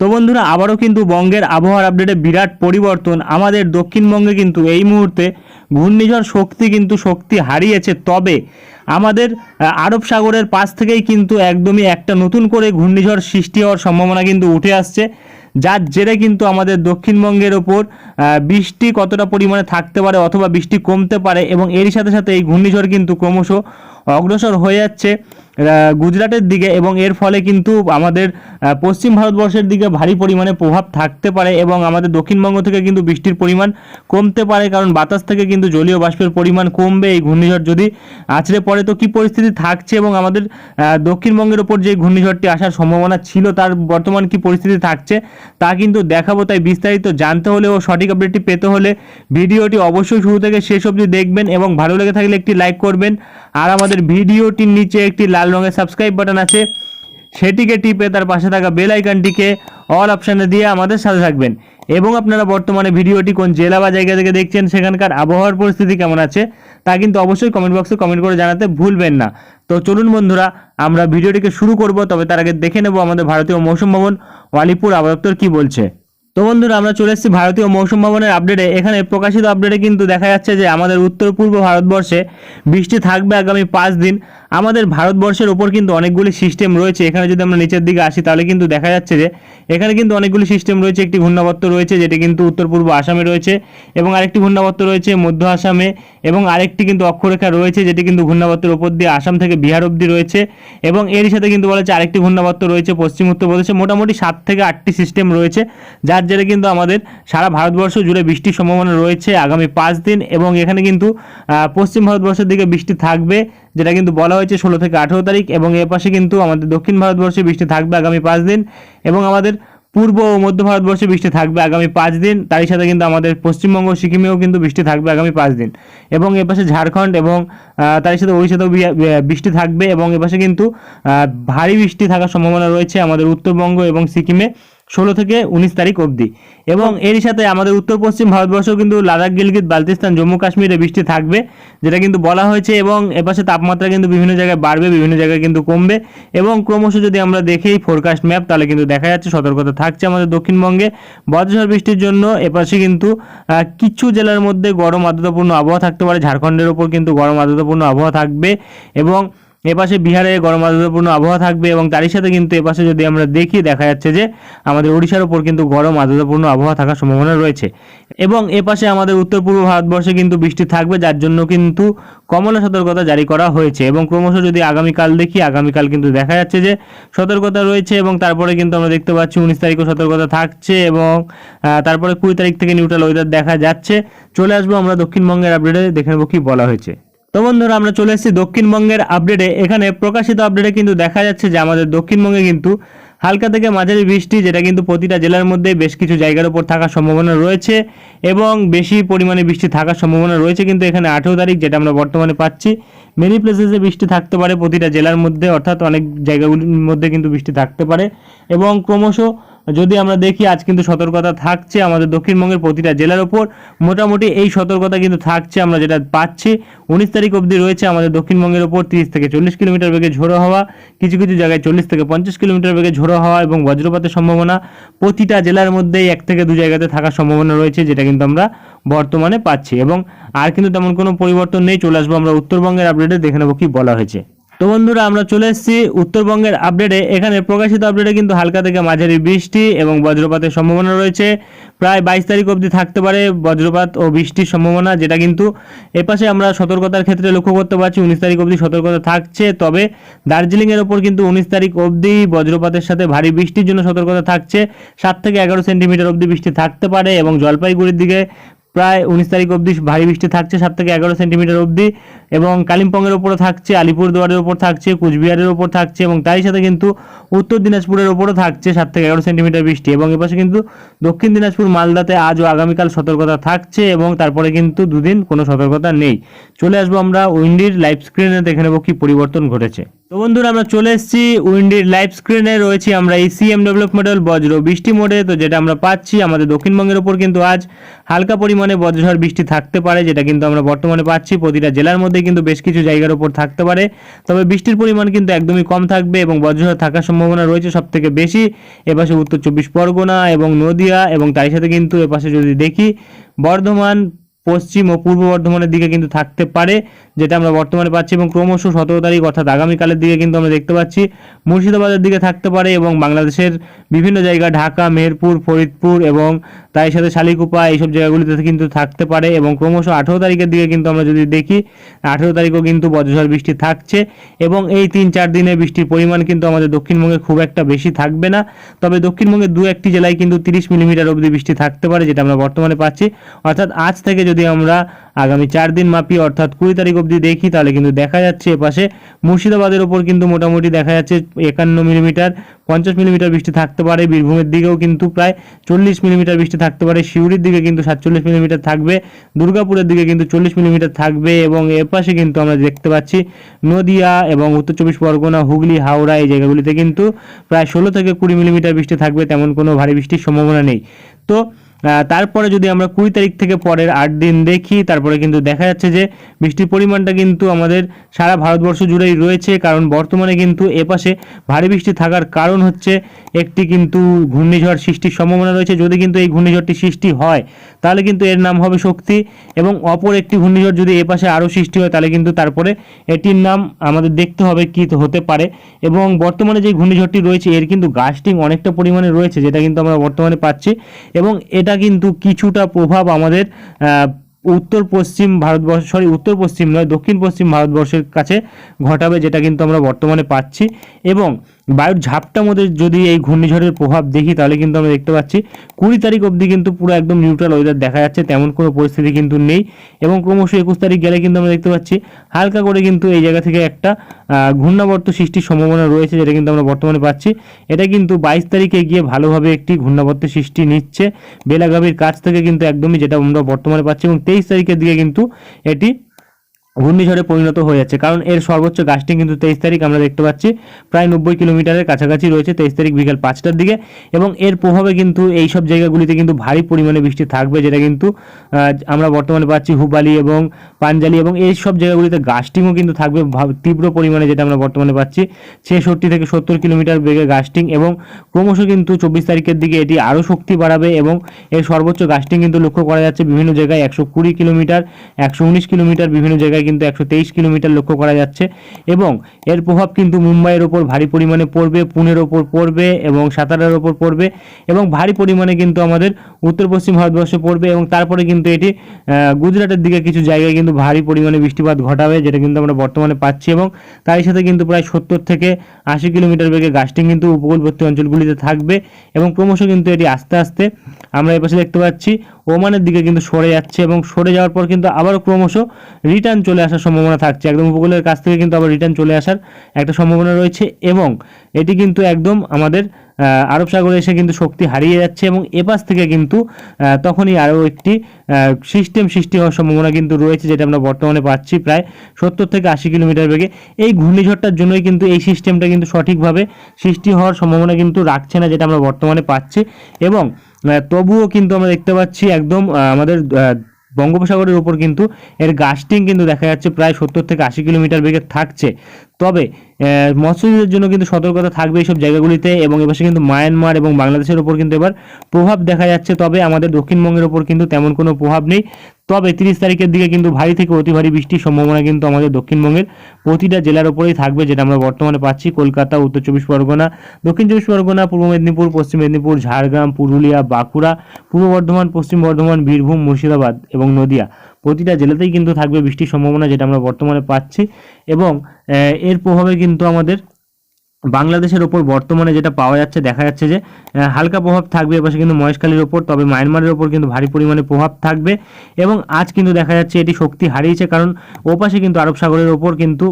তো বন্ধুরা, আবারও কিন্তু বঙ্গের আবহাওয়ার আপডেটে বিরাট পরিবর্তন আমাদের দক্ষিণবঙ্গে কিন্তু এই মুহূর্তে ঘূর্ণিঝড় শক্তি কিন্তু শক্তি হারিয়েছে। তবে আমাদের আরব সাগরের পাশ থেকেই কিন্তু একদমই একটা নতুন করে ঘূর্ণিঝড় সৃষ্টি হওয়ার সম্ভাবনা কিন্তু উঠে আসছে। যার জেরে কিন্তু আমাদের দক্ষিণবঙ্গের ওপর বৃষ্টি কতটা পরিমাণে থাকতে পারে অথবা বৃষ্টি কমতে পারে এবং এরই সাথে সাথে এই ঘূর্ণিঝড় কিন্তু ক্রমশ অগ্রসর হয়ে যাচ্ছে গুজরাটের দিকে এবং এর ফলে কিন্তু আমাদের পশ্চিম ভারতবর্ষের দিকে ভারী পরিমাণে প্রভাব থাকতে পারে এবং আমাদের দক্ষিণবঙ্গ থেকে কিন্তু বৃষ্টির পরিমাণ কমতে পারে, কারণ বাতাস থেকে কিন্তু জলীয় বাষ্পের পরিমাণ কমবে এই ঘূর্ণিঝড় যদি আছড়ে পড়ে। তো কি পরিস্থিতি থাকছে এবং আমাদের দক্ষিণবঙ্গের ওপর যে ঘূর্ণিঝড়টি আসার সম্ভাবনা ছিল, তার বর্তমান কি পরিস্থিতি থাকছে তা কিন্তু দেখাবো। তাই বিস্তারিত জানতে হলে ও সঠিক আপডেটটি পেতে হলে ভিডিওটি অবশ্যই শুরু থেকে শেষ অবধি দেখবেন এবং ভালো লেগে থাকলে একটি লাইক করবেন। আর আমাদের ভিডিওটির নিচে একটি লাল রঙের সাবস্ক্রাইব বাটন আছে সেটিকে টিপে তার পাশে থাকা বেল আইকনটিকে অল অপশানে দিয়ে আমাদের সাথে থাকবেন। এবং আপনারা বর্তমানে ভিডিওটি কোন জেলা বা জায়গা থেকে দেখছেন সেখানকার আবহাওয়ার পরিস্থিতি কেমন আছে, তা কিন্তু অবশ্যই কমেন্ট বক্সে কমেন্ট করে জানাতে ভুলবেন না। তো চলুন বন্ধুরা, আমরা ভিডিওটিকে শুরু করব, তবে তার আগে দেখে নেব আমাদের ভারতীয় মৌসুম ভবন, ওয়ালিপুর আবহাওয়া দপ্তর কি বলছে। তো বন্ধুরা, আমরা চলে এসেছি ভারতীয় মৌসুম ভবনের আপডেটে এখানে প্রকাশিত আপডেটে কিন্তু দেখা যাচ্ছে যে আমাদের উত্তর পূর্ব ভারতবর্ষে বৃষ্টি থাকবে আগামী পাঁচ দিন। আমাদের ভারতবর্ষের ওপর কিন্তু অনেকগুলি সিস্টেম রয়েছে। এখানে যদি আমরা নিচের দিকে আসি, তাহলে কিন্তু দেখা যাচ্ছে যে, এখানে কিন্তু অনেকগুলি সিস্টেম রয়েছে। একটি ঘূর্ণাবর্ত রয়েছে, যেটি কিন্তু উত্তর পূর্ব আসামে রয়েছে এবং আরেকটি ঘূর্ণাবর্ত রয়েছে মধ্য আসামে এবং আরেকটি কিন্তু অক্ষরেখা রয়েছে, যেটি কিন্তু ঘূর্ণাবর্তের ওপর দিয়ে আসাম থেকে বিহার অবধি রয়েছে এবং এরই সাথে কিন্তু বলা হচ্ছে আরেকটি ঘূর্ণাবর্ত রয়েছে পশ্চিম উত্তরপ্রদেশে মোটামুটি সাত থেকে আটটি সিস্টেম রয়েছে, যার জেরে কিন্তু আমাদের সারা ভারতবর্ষ জুড়ে বৃষ্টির সম্ভাবনা রয়েছে আগামী পাঁচ দিন এবং এখানে কিন্তু পশ্চিম ভারতবর্ষের দিকে বৃষ্টি থাকবে। যেটা কিন্তু বলা হয়েছে ষোলো থেকে আঠেরো তারিখ এবং এর পাশে কিন্তু আমাদের দক্ষিণ ভারতবর্ষে বৃষ্টি থাকবে আগামী পাঁচ দিন এবং আমাদের পূর্ব ও মধ্য ভারতবর্ষে বৃষ্টি থাকবে আগামী পাঁচ দিন। তারই সাথে কিন্তু আমাদের পশ্চিমবঙ্গ সিকিমেও কিন্তু বৃষ্টি থাকবে আগামী পাঁচ দিন। এবং এপাশে ঝাড়খণ্ড এবং তারই সাথে ওড়িশাতেও বৃষ্টি থাকবে এবং এপাশে কিন্তু ভারী বৃষ্টি থাকার সম্ভাবনা রয়েছে আমাদের উত্তরবঙ্গ এবং সিকিমে। ষোলো থেকে উনিশ তারিখ অবধি। এবং এরই সাথে আমাদের উত্তর পশ্চিম ভারতবর্ষেও কিন্তু লাদাখ গিলগিত বালতিস্তান জম্মু কাশ্মীরে বৃষ্টি থাকবে যেটা কিন্তু বলা হয়েছে এবং এপাশে তাপমাত্রা কিন্তু বিভিন্ন জায়গায় বাড়বে বিভিন্ন জায়গায় কিন্তু কমবে। এবং ক্রমশ যদি আমরা দেখি ফোরকাস্ট ম্যাপ তাহলে কিন্তু দেখা যাচ্ছে সতর্কতা থাকছে আমাদের দক্ষিণবঙ্গে। বজ্রঝড় বৃষ্টির জন্য এপাশে কিন্তু কিছু জেলার মধ্যে গরম আর্দ্রতাপূর্ণ আবহাওয়া থাকতে পারে। ঝাড়খণ্ডের ওপর কিন্তু গরম আর্দ্রতাপূর্ণ আবহাওয়া থাকবে এবং এপাশে বিহারে গরম আর্দ্রতাপূর্ণ আবহাওয়া থাকবে এবং তারই সাথে কিন্তু এপাশে যদি আমরা দেখি, দেখা যাচ্ছে যে আমাদের ওড়িশার ওপর কিন্তু গরম আর্দ্রতাপূর্ণ আবহাওয়া থাকার সম্ভাবনা রয়েছে। এবং এপাশে আমাদের উত্তর পূর্ব ভারতবর্ষে কিন্তু বৃষ্টি থাকবে, যার জন্য কিন্তু কমলা সতর্কতা জারি করা হয়েছে। এবং ক্রমশ যদি আগামীকাল দেখি, আগামীকাল কিন্তু দেখা যাচ্ছে যে সতর্কতা রয়েছে এবং তারপরে কিন্তু আমরা দেখতে পাচ্ছি উনিশ তারিখও সতর্কতা থাকছে এবং তারপরে কুড়ি তারিখ থেকে নিউট্রাল ওয়েদার দেখা যাচ্ছে। চলে আসব আমরা দক্ষিণবঙ্গের আপডেটে দেখে নেব কি বলা হয়েছে। তো বন্ধুরা, আমরা চলে এসেছি দক্ষিণবঙ্গের আপডেটে এখানে প্রকাশিত আপডেটে কিন্তু দেখা যাচ্ছে যে আমাদের দক্ষিণবঙ্গে কিন্তু হালকা থেকে মাঝারি বৃষ্টি, যেটা কিন্তু প্রতিটা জেলার মধ্যে বেশ কিছু জায়গার উপর থাকার সম্ভাবনা রয়েছে এবং বেশি পরিমাণে বৃষ্টি থাকার সম্ভাবনা রয়েছে কিন্তু এখানে আঠেরো তারিখ, যেটা আমরা বর্তমানে পাচ্ছি। মেনি প্লেসেসে বৃষ্টি থাকতে পারে প্রতিটা জেলার মধ্যে, অর্থাৎ অনেক জায়গাগুলির মধ্যে কিন্তু বৃষ্টি থাকতে পারে। এবং ক্রমশ যদি আমরা দেখি, আজ কিন্তু সতর্কতা থাকছে আমাদের দক্ষিণবঙ্গের প্রতিটা জেলার ওপর। মোটামুটি এই সতর্কতা কিন্তু থাকছে আমরা যেটা পাচ্ছি। উনিশ তারিখ অবধি রয়েছে আমাদের দক্ষিণবঙ্গের ওপর তিরিশ থেকে চল্লিশ কিলোমিটার বেগে ঝোড়ো হওয়া, কিছু কিছু জায়গায় চল্লিশ থেকে পঞ্চাশ কিলোমিটার বেগে ঝোড়ো হওয়া এবং বজ্রপাতের সম্ভাবনা। প্রতিটা জেলার মধ্যেই এক থেকে দু জায়গাতে থাকার সম্ভাবনা রয়েছে, যেটা কিন্তু আমরা বর্তমানে পাচ্ছি। এবং আর কিন্তু তেমন কোনো পরিবর্তন নেই, চলে আসব আমরা উত্তরবঙ্গের আপডেটে দেখে নেব কি বলা হয়েছে। তো বন্ধুরা, আমরা চলে এসেছি উত্তরবঙ্গের আপডেটে। এখানে প্রকাশিত আপডেটে কিন্তু হালকা থেকে মাঝারি বৃষ্টি এবং বজ্রপাতের সম্ভাবনা রয়েছে। প্রায় বাইশ তারিখ অবধি থাকতে পারে বজ্রপাত ও বৃষ্টির সম্ভাবনা, যেটা কিন্তু এপাশে আমরা সতর্কতার ক্ষেত্রে লক্ষ্য করতে পারছি, উনিশ তারিখ অবধি সতর্কতা থাকছে। তবে দার্জিলিংয়ের ওপর কিন্তু উনিশ তারিখ অবধি বজ্রপাতের সাথে ভারী বৃষ্টির জন্য সতর্কতা থাকছে। সাত থেকে এগারো সেন্টিমিটার অবধি বৃষ্টি থাকতে পারে এবং জলপাইগুড়ির দিকে প্রায় উনিশ তারিখ অবধি ভারী বৃষ্টি থাকছে, সাত থেকে এগারো সেন্টিমিটার অবধি। এবং কালিম্পংয়ের ওপরও থাকছে, আলিপুরদুয়ারের ওপর থাকছে, কুচবিহারের ওপর থাকছে এবং তারই সাথে কিন্তু উত্তর দিনাজপুরের ওপরও থাকছে সাত থেকে এগারো সেন্টিমিটার বৃষ্টি। এবং এপাশে কিন্তু দক্ষিণ দিনাজপুর, মালদাতে আজ ও আগামীকাল সতর্কতা থাকছে এবং তারপরে কিন্তু দুদিন কোনো সতর্কতা নেই। চলে আসব আমরা উইন্ডির লাইভ স্ক্রিনে, দেখে নেব কি পরিবর্তন ঘটেছে। তো বন্ধুরা, আমরা চলে এসেছি উইন্ডির লাইভ স্ক্রিনে, রয়েছি আমরা এই সিএম ডেভেলপ মডেল বজ্র বৃষ্টি মোডে তো যেটা আমরা পাচ্ছি আমাদের দক্ষিণবঙ্গের ওপর কিন্তু আজ হালকা পরিমাণে পরিমাণে বজ্রঝড় বৃষ্টি থাকতে পারে, যেটা কিন্তু আমরা বর্তমানে পাচ্ছি। প্রতিটা জেলার মধ্যে কিন্তু বেশ কিছু জায়গার উপর থাকতে পারে। তবে বৃষ্টির পরিমাণ কিন্তু একদমই কম থাকবে এবং বজ্রঝড় থাকার সম্ভাবনা রয়েছে সব থেকে বেশি। এপাশে উত্তর চব্বিশ পরগনা এবং নদিয়া এবং তার সাথে কিন্তু এপাশে যদি দেখি, বর্ধমান, পশ্চিম ও পূর্ব বর্ধমানের দিকে কিন্তু থাকতে পারে। যেটা আমরা বর্তমানে পাচ্ছি এবং ক্রমশ সতেরো তারিখ অর্থাৎ আগামীকালের দিকে কিন্তু আমরা দেখতে পাচ্ছি। মুর্শিদাবাদের দিকে থাকতে পারে এবং বাংলাদেশের বিভিন্ন জায়গা ঢাকা, মেহেরপুর, ফরিদপুর এবং তাই সাথে শালিকুপা এইসব জায়গাগুলিতে কিন্তু থাকতে পারে এবং ক্রমশ আঠেরো তারিখের দিকে কিন্তু আমরা যদি দেখি, আঠেরো তারিখও কিন্তু বজ্রঝড় বৃষ্টি থাকছে এবং এই তিন চার দিনে বৃষ্টির পরিমাণ কিন্তু আমাদের দক্ষিণবঙ্গে খুব একটা বেশি থাকবে না। তবে দক্ষিণবঙ্গের দু একটি জেলায় কিন্তু তিরিশ মিলিমিটার অবধি বৃষ্টি থাকতে পারে যেটা আমরা বর্তমানে পাচ্ছি। অর্থাৎ আজ থেকে যদি আমরা আগামী চার দিন মাপি, অর্থাৎ কুড়ি তারিখ অবধি দেখি, তাহলে কিন্তু দেখা যাচ্ছে এপাশে। মুর্শিদাবাদের ওপর কিন্তু মোটামুটি দেখা যাচ্ছে একান্ন মিলিমিটার, পঞ্চাশ মিলিমিটার বৃষ্টি থাকতে পারে, বীরভূমের দিকেও কিন্তু প্রায় চল্লিশ মিলিমিটার বৃষ্টি থাকতে পারে, সিউড়ির দিকে কিন্তু সাতচল্লিশ মিলিমিটার থাকবে, দুর্গাপুরের দিকে কিন্তু চল্লিশ মিলিমিটার থাকবে, এবং এপাশে কিন্তু আমরা দেখতে পাচ্ছি নদিয়া এবং উত্তর চব্বিশ পরগনা, হুগলি, হাওড়া এই জায়গাগুলিতে কিন্তু প্রায় ষোলো থেকে কুড়ি মিলিমিটার বৃষ্টি থাকবে, তেমন কোনো ভারী বৃষ্টির সম্ভাবনা নেই। তো তারপরে যদি আমরা কুড়ি তারিখ থেকে পরের আট দিন দেখি, তারপরে কিন্তু দেখা যাচ্ছে যে বৃষ্টির পরিমাণটা কিন্তু আমাদের সারা ভারতবর্ষ জুড়েই রয়েছে, কারণ বর্তমানে কিন্তু এপাশে ভারী বৃষ্টি থাকার কারণ হচ্ছে একটি কিন্তু ঘূর্ণিঝড় সৃষ্টির সম্ভাবনা রয়েছে। যদি কিন্তু এই ঘূর্ণিঝড়টি সৃষ্টি হয়, তাহলে কিন্তু এর নাম হবে শক্তি এবং অপর একটি ঘূর্ণিঝড় যদি এপাশে আরও সৃষ্টি হয়, তাহলে কিন্তু তারপরে এটির নাম আমাদের দেখতে হবে কি হতে পারে। এবং বর্তমানে যে ঘূর্ণিঝড়টি রয়েছে, এর কিন্তু গাস্টিং অনেকটা পরিমাণে রয়েছে, যেটা কিন্তু আমরা বর্তমানে পাচ্ছি। এবং এটা কিন্তু কিছুটা প্রভাব আমাদের উত্তর পশ্চিম ভারতবর্ষ সরি উত্তর পশ্চিম নয়, দক্ষিণ পশ্চিম ভারতবর্ষের কাছে ঘটাবে যেটা কিন্তু আমরা বর্তমানে পাচ্ছি। এবং বায়ুর ঝাপটার মধ্যে যদি এই ঘূর্ণিঝড়ের প্রভাব দেখি, তাহলে কিন্তু আমরা দেখতে পাচ্ছি কুড়ি তারিখ অবধি কিন্তু পুরো একদম নিউট্রাল ওয়েদার দেখা যাচ্ছে, তেমন কোনো পরিস্থিতি কিন্তু নেই। এবং ক্রমশ একুশ তারিখ গেলে কিন্তু আমরা দেখতে পাচ্ছি, হালকা করে কিন্তু এই জায়গা থেকে একটা ঘূর্ণাবর্ত সৃষ্টির সম্ভাবনা রয়েছে, যেটা কিন্তু আমরা বর্তমানে পাচ্ছি। এটা কিন্তু বাইশ তারিখে গিয়ে ভালোভাবে একটি ঘূর্ণাবর্ত সৃষ্টি নিচ্ছে। বেলাগাভির কাছ থেকে কিন্তু একদমই যেটা আমরা বর্তমানে পাচ্ছি এবং তেইশ তারিখের দিকে কিন্তু এটি ঘূর্ণিঝড়ে পরিণত হয়ে যাচ্ছে। কারণ এর সর্বোচ্চ গাছটি কিন্তু তেইশ তারিখ আমরা দেখতে পাচ্ছি, প্রায় নব্বই কিলোমিটারের কাছাকাছি রয়েছে তেইশ তারিখ বিকাল পাঁচটার দিকে। এবং এর প্রভাবে কিন্তু এই সব জায়গাগুলিতে কিন্তু ভারী পরিমাণে বৃষ্টি থাকবে, যেটা কিন্তু আমরা বর্তমানে পাচ্ছি হুবালি এবং পাঞ্জালি এবং এই সব জায়গাগুলিতে গাস্টিংও কিন্তু থাকবে তীব্র পরিমাণে, যেটা আমরা বর্তমানে পাচ্ছি। ছেষট্টি থেকে সত্তর কিলোমিটার বেগে গাস্টিং এবং ক্রমশ কিন্তু চব্বিশ তারিখের দিকে এটি আরও শক্তি বাড়াবে এবং এর সর্বোচ্চ গাস্টিং কিন্তু লক্ষ্য করা যাচ্ছে বিভিন্ন জায়গায় একশো কুড়ি কিলোমিটার, একশো উনিশ কিলোমিটার বিভিন্ন জায়গায় কিন্তু একশো তেইশ কিলোমিটার লক্ষ্য করা যাচ্ছে এবং এর প্রভাব কিন্তু মুম্বাইয়ের ওপর ভারী পরিমাণে পড়বে পুনের ওপর পড়বে এবং সাতারার ওপর পড়বে এবং ভারী পরিমাণে কিন্তু আমাদের উত্তর পশ্চিম ভারতবর্ষে পড়বে এবং তারপরে কিন্তু এটি গুজরাটের দিকে কিছু জায়গায় কিন্তু ভারী পরিমাণে বৃষ্টিপাত ঘটাবে যেটা কিন্তু আমরা বর্তমানে পাচ্ছি এবং তারই সাথে কিন্তু প্রায় সত্তর থেকে আশি কিলোমিটার বেগে গাছটি কিন্তু উপকূলবর্তী অঞ্চলগুলিতে থাকবে এবং ক্রমশ কিন্তু এটি আস্তে আস্তে আমরা এপাশে দেখতে পাচ্ছি ওমানের দিকে কিন্তু সরে যাচ্ছে এবং সরে যাওয়ার পর কিন্তু আবারও ক্রমশ রিটার্ন চলে আসার সম্ভাবনা থাকছে। একদম উপকূলের কাছ থেকে কিন্তু আবার রিটার্ন চলে আসার একটা সম্ভাবনা রয়েছে এবং এটি কিন্তু একদম আমাদের আরব সাগরে এসে কিন্তু শক্তি হারিয়ে যাচ্ছে এবং এপাশ থেকে কিন্তু তখনই আরও একটি সিস্টেম সৃষ্টি হওয়ার সম্ভাবনা কিন্তু রয়েছে যেটা আমরা বর্তমানে পাচ্ছি প্রায় সত্তর থেকে আশি কিলোমিটার বেগে। এই ঘূর্ণিঝড়টার জন্যই কিন্তু এই সিস্টেমটা কিন্তু সঠিকভাবে সৃষ্টি হওয়ার সম্ভাবনা কিন্তু রাখছে না যেটা আমরা বর্তমানে পাচ্ছি এবং তবুও কিন্তু আমরা দেখতে পাচ্ছি একদম আমাদের বঙ্গোপসাগরের উপর কিন্তু এর গাস্টিং কিন্তু দেখা যাচ্ছে প্রায় সত্তর থেকে আশি কিলোমিটার বেগে থাকছে। তবে মৎস্যজীবীদের জন্য কিন্তু সতর্কতা থাকবে এইসব জায়গাগুলিতে এবং এপাশে কিন্তু মায়ানমার এবং বাংলাদেশের উপর কিন্তু এবার প্রভাব দেখা যাচ্ছে। তবে আমাদের দক্ষিণবঙ্গের উপর কিন্তু তেমন কোনো প্রভাব নেই। তবে তিরিশ তারিখের দিকে কিন্তু ভারী থেকে অতি ভারী বৃষ্টির সম্ভাবনা কিন্তু আমাদের দক্ষিণবঙ্গের প্রতিটা জেলার উপরেই থাকবে, যেটা আমরা বর্তমানে পাচ্ছি। কলকাতা, উত্তর চব্বিশ পরগনা, দক্ষিণ চব্বিশ পরগনা, পূর্ব মেদিনীপুর, পশ্চিম মেদিনীপুর, ঝাড়গ্রাম, পুরুলিয়া, বাঁকুড়া, পূর্ব বর্ধমান, পশ্চিম বর্ধমান, বীরভূম, মুর্শিদাবাদ এবং নদিয়া। প্রতিটা জেলাতেই কিন্তু থাকবে বৃষ্টির সম্ভাবনা যেটা আমরা বর্তমানে পাচ্ছি। এবং এর প্রভাবে কিন্তু আমাদের বাংলাদেশের ওপর বর্তমানে যেটা পাওয়া যাচ্ছে, দেখা যাচ্ছে যে হালকা প্রভাব থাকবে, এপাশে কিন্তু মহেশখালীর ওপর, তবে মায়ানমারের ওপর কিন্তু ভারী পরিমাণে প্রভাব থাকবে। এবং আজ কিন্তু দেখা যাচ্ছে এটি শক্তি হারিয়েছে, কারণ ওপাশে কিন্তু আরব সাগরের ওপর কিন্তু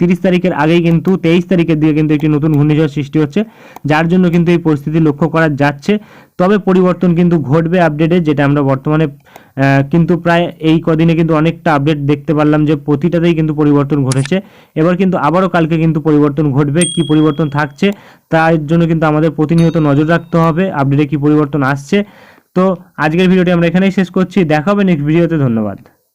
তিরিশ তারিখের আগেই কিন্তু, তেইশ তারিখের দিকে কিন্তু একটি নতুন ঘূর্ণিঝড় সৃষ্টি হচ্ছে, যার জন্য কিন্তু এই পরিস্থিতি লক্ষ্য করা যাচ্ছে। তবে পরিবর্তন কিন্তু ঘটবে আপডেটে, যেটা আমরা বর্তমানে কিন্তু প্রায় এই কদিনে কিন্তু অনেকটা আপডেট দেখতে পারলাম যে প্রতিটাতেই কিন্তু পরিবর্তন ঘটেছে। এবার কিন্তু আবারও কালকে কিন্তু পরিবর্তন ঘটবে, কি পরিবর্তন থাকছে তার জন্য কিন্তু আমাদের প্রতিনিয়ত নজর রাখতে হবে আপডেটে কি পরিবর্তন আসছে। তো আজকের ভিডিওটি আমরা এখানেই শেষ করছি, দেখা হবে নেক্সট ভিডিওতে ধন্যবাদ।